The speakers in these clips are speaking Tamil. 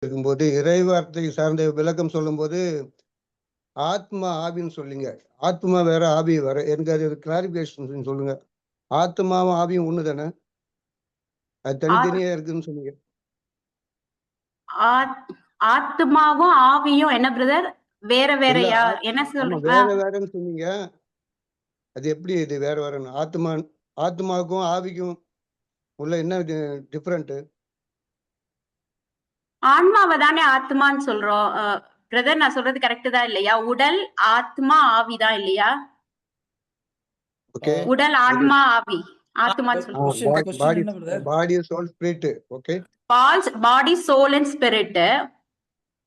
இருக்கும்போது இறைவார்த்தை சார்ந்த விளக்கம் சொல்லும்போது ஆத்மா ஆவின்னு சொல்லிங்க. ஆத்மா வேற ஆவி வேற. எனக்கு அது கிளாரிபிகேஷன் சொல்லுங்க. ஆத்மாவும் ஆவியும் ஒண்ணு தானே? அது தனித்தனியா இருக்குன்னு சொன்னீங்க. ஆத்- ஆத்மாவும் ஆவியும் என்ன பிரதர் வேற வேறயா என்ன சொல்றீங்க வேற வேறன்னு சொன்னீங்க. அது எப்படி இது வேற வேறன்னு? ஆத்மா ஆத்மாவுக்கும் ஆவிக்கும் உள்ள என்ன டிஃப்ரெண்ட் ஆன்மாவை தானே ஆத்மான்னு சொல்றோம் பிரதர் நான் சொல்றது கரெக்ட் தான் இல்லையா? உடல் ஆத்மா ஆவி தான் இல்லையா? ஓகே உடல் ஆத்மா ஆவி. question body? Body soul spirit okay balls body soul and spirit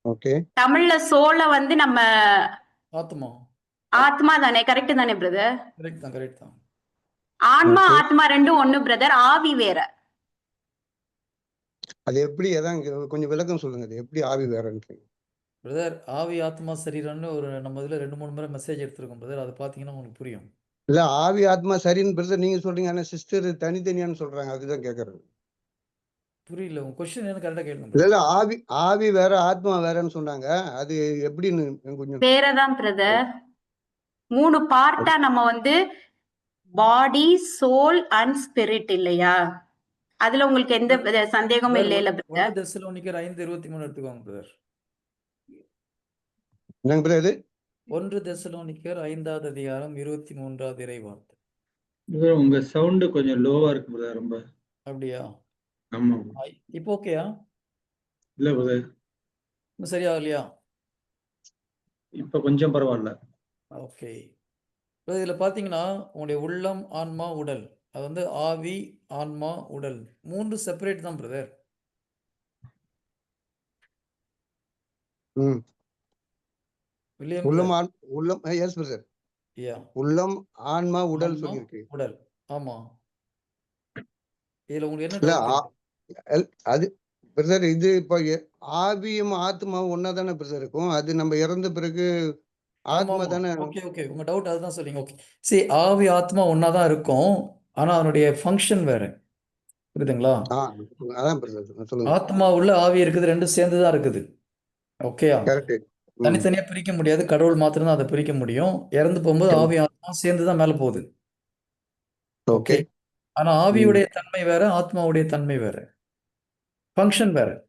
okay தமிழ்ல சோலை வந்து நம்ம ஆத்மா ஆத்மா தானே? கரெக்ட் தானே பிரதர் கரெக்ட் தான் கரெக்ட் தான். ஆன்மா. ஆத்மா ரெண்டும் ஒண்ணு பிரதர் ஆவி வேற. அது எப்படி அதான் இங்க கொஞ்சம் விளக்கம் சொல்லுங்க அது எப்படி ஆவி வேறன்னு பிரதர் ஆவி ஆத்மா சரீரம்னு ஒரு நம்ம இதுல ரெண்டு மூணு முறை மெசேஜ் எடுத்திருக்கோம் பிரதர். அது பாத்தீங்கன்னா உங்களுக்கு புரியும். இல்ல ஆவி ஆத்மா சரின்னு பிரதர் நீங்க சொல்றீங்க. ஆனா சிஸ்டர் தனித்தனியான்னு சொல்றாங்க அதுதான் கேக்குறது. புரியல உங்க கொஸ்டின் என்ன கரெக்டா கேளுங்க இல்ல. இல்ல ஆவி ஆவி வேற ஆத்மா வேறன்னு சொன்னாங்க. அது எப்படின்னு எனக்கு கொஞ்சம் வேறதான் பிரதர். மூணு பார்ட்டா நம்ம வந்து பாடி சோல் அண்ட் ஸ்பிரிட் இல்லையா? அதுல உங்களுக்கு எந்த சந்தேகமும் இல்லையில ஒன்று பிரதர் தெசலோனிக்கர் ஐந்து இருபத்தி மூணு எடுத்துக்கோங்க பிரதர் என்னங்க பிரதர் ஒன்று தெசலோனிக்கர் ஐந்தாவது அதிகாரம் இருபத்தி மூன்றாவது இறை வார்த்தை. உங்க சவுண்டு கொஞ்சம் லோவா இருக்கு brother ரொம்ப. அப்படியா? ஆமா. இப்போ ஓகேயா இல்ல பிரதர் இன்னும் சரியாகலையா இப்ப கொஞ்சம் பரவாயில்ல. ஓகே இதுல பாத்தீங்கன்னா உங்களுடைய உள்ளம் ஆன்மா உடல். அது வந்து ஆவி ஆன்மா உடல். மூன்று செப்பரேட் தான் பிரதர் உள்ளம் உள்ளம் எஸ் பிரதர். யா. உள்ளம் ஆன்மா உடல் ஆன்மா, சொல்லியிருக்கு. உடல். ஆமா. இதுல உங்களுக்கு என்ன அது பிரதர் இது இப்போ ஆவியும் ஆத்மாவும் ஒன்னா தானே பிரதர் இருக்கும்? அது நம்ம இறந்த பிறகு ஆத்மா. தானே ஓகே ஓகே. உங்க டவுட் அதுதான் சொல்றீங்க. ஓகே. சரி ஆவி ஆத்மா ஒன்னா தான் இருக்கும். ஆனா அதனுடைய ஃபங்க்ஷன் வேற. புரியுதுங்களா? ஆத்மா உள்ள ஆவி இருக்குது ரெண்டும் சேர்ந்து தான் இருக்குது. ஓகேயா? தனித்தனியா பிரிக்க முடியாது. கடவுள் மாத்திரம் தான் அதை பிரிக்க முடியும். இறந்து போகும்போது. ஆவி ஆத்மா சேர்ந்து தான் மேல போகுது. ஓகே. ஆனா ஆவியுடைய தன்மை வேற ஆத்மாவுடைய தன்மை வேற. ஃபங்க்ஷன் வேற.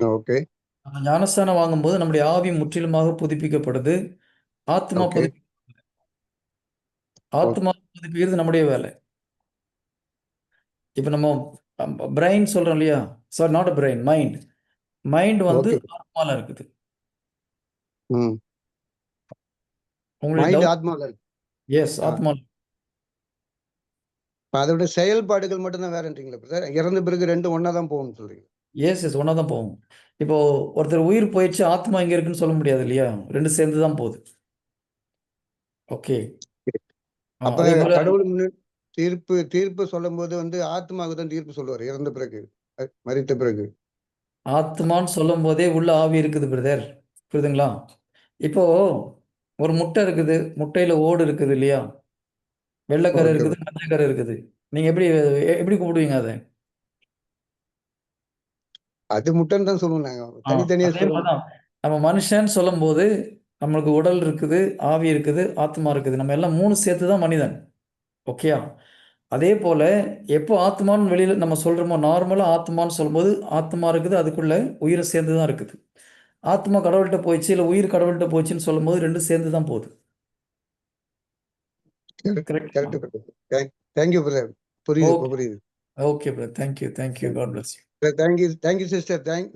ஓகே. நம்ம ஞானஸ்தானம் வாங்கும்போது நம்முடைய ஆவி முற்றிலுமாக புதுப்பிக்கப்படுது. ஆத்மா Okay. ஆத்மா புதுப்பிக்கிறது நம்முடைய வேலை. இப்போ நம்ம பிரெயின் சொல்றோம் இல்லையா? Sorry not brain mind mind வந்து ஆத்மால இருக்குது. இருக்கு. எஸ். ஆத்மா அதோட செயல்பாடுகள் மட்டும்தான் வேறன்றீங்களா பிரதர் இறந்த பிறகு ரெண்டும் ஒன்னா தான் போகும்னு சொல்றீங்க. எஸ் எஸ் ஒன்றா தான் போகும். இப்போ ஒருத்தர் உயிர் போயிடுச்சு ஆத்மா இங்க இருக்குன்னு சொல்ல முடியாது இல்லையா? ரெண்டு சேர்ந்து தான் போகுது. ஓகே அப்ப கடவுள் முன்னாடி தீர்ப்பு தீர்ப்பு சொல்லும் போது வந்து ஆத்மாவுக்கு தான் தீர்ப்பு சொல்லுவார். இறந்த பிறகு அஹ், மரித்த பிறகு. ஆத்மான்னு சொல்லும் போதே உள்ள ஆவி இருக்குது பிரதர். புரியுதுங்களா? இப்போ ஒரு முட்டை இருக்குது. முட்டையில ஓடு இருக்குது இல்லையா? வெள்ளைக்கரு. இருக்குது மஞ்சக்கரு இருக்குது. நீங்க எப்படி எப்படி கூப்பிடுவீங்க அதை? அது முட்டைன்னு தான் சொல்லுவோம் நாங்க. தனித்தனியா நம்ம மனுஷன் சொல்லும்போது நம்மளுக்கு உடல் இருக்குது ஆவி இருக்குது ஆத்மா இருக்குது. நம்ம எல்லாம் மூணு சேர்த்து தான் மனிதன். ஓகேயா? அதே போல எப்போ ஆத்மான்னு வெளியில நம்ம சொல்றோமோ நார்மலா ஆத்மான்னு சொல்லும்போது ஆத்மா இருக்குது அதுக்குள்ள உயிரை சேர்ந்து தான் இருக்குது. ஆத்மா கடவுள்கிட்ட போயிடுச்சு இல்லை உயிர் கடவுள்கிட்ட போச்சுன்னு சொல்லும்போது ரெண்டும் சேர்ந்து தான் போகுது கரெக்ட் கரெக்ட் தேங்க்யூ பிரதர் புரியுது. புரியுது. Okay brother thank you thank you God bless you thank you thank you sister thank